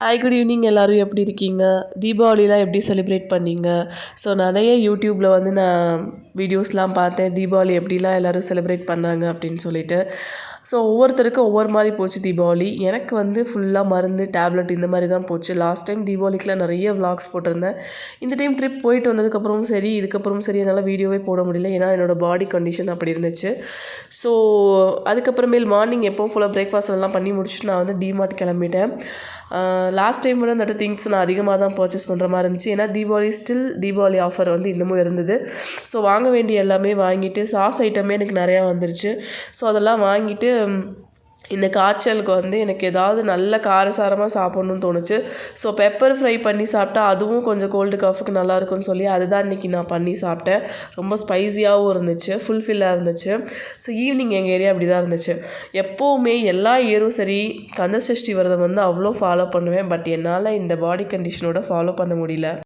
Hi good evening எல்லோரும் எப்படி இருக்கீங்க? தீபாவளிலாம் எப்படி செலிப்ரேட் பண்ணீங்க? ஸோ நிறைய யூடியூப்பில் வந்து நான் வீடியோஸ்லாம் பார்த்தேன். தீபாவளி எப்படிலாம் எல்லோரும் செலிப்ரேட் பண்ணாங்க அப்படின்னு சொல்லிட்டு. ஸோ ஒவ்வொருத்தருக்கும் ஒவ்வொரு மாதிரி போச்சு தீபாவளி. எனக்கு வந்து ஃபுல்லாக மருந்து டேப்லெட் இந்த மாதிரி தான் போச்சு. லாஸ்ட் டைம் தீபாவளிக்குலாம் நிறைய விளாக்ஸ் போட்டிருந்தேன். இந்த டைம் ட்ரிப் போயிட்டு வந்ததுக்கப்புறமும் சரி இதுக்கப்புறமும் சரி என்னால் வீடியோவே போட முடியல. ஏன்னா என்னோடய பாடி கண்டிஷன் அப்படி இருந்துச்சு. ஸோ அதுக்கப்புறமேல் மார்னிங் எப்போவும் ஃபுல்லாக பிரேக்ஃபாஸ்ட் எல்லாம் பண்ணி முடிச்சுட்டு நான் வந்து டிமார்ட் கிளம்பிட்டேன். லாஸ்ட் டைம் விட அந்த திங்ஸ் நான் அதிகமாக தான் பர்ச்சேஸ் பண்ணுற மாதிரி இருந்துச்சு. ஏன்னா தீபாவளி ஸ்டில் தீபாவளி ஆஃபர் வந்து இன்னமும் இருந்தது. ஸோ வாங்க வேண்டிய எல்லாமே வாங்கிட்டு சாஸ் ஐட்டமே எனக்கு நிறையா வந்துருச்சு. ஸோ அதெல்லாம் வாங்கிட்டு இந்த காய்ச்சலுக்கு வந்து எனக்கு ஏதாவது நல்ல காரசாரமாக சாப்பிட்ணுன்னு தோணுச்சு. ஸோ பெப்பர் ஃப்ரை பண்ணி சாப்பிட்டா அதுவும் கொஞ்சம் கோல்டு காஃபுக்கு நல்லாயிருக்கும்னு சொல்லி அதுதான் இன்றைக்கி நான் பண்ணி சாப்பிட்டேன். ரொம்ப ஸ்பைஸியாகவும் இருந்துச்சு ஃபுல்ஃபில்லாக இருந்துச்சு. ஸோ ஈவினிங் எங்கள் ஏரியா அப்படி தான் இருந்துச்சு. எப்போவுமே எல்லா இயரும் சரி கந்த சஷ்டி விரதம் வந்து அவ்வளோ ஃபாலோ பண்ணுவேன். பட் என்னால் இந்த பாடி கண்டிஷனோட ஃபாலோ பண்ண முடியல.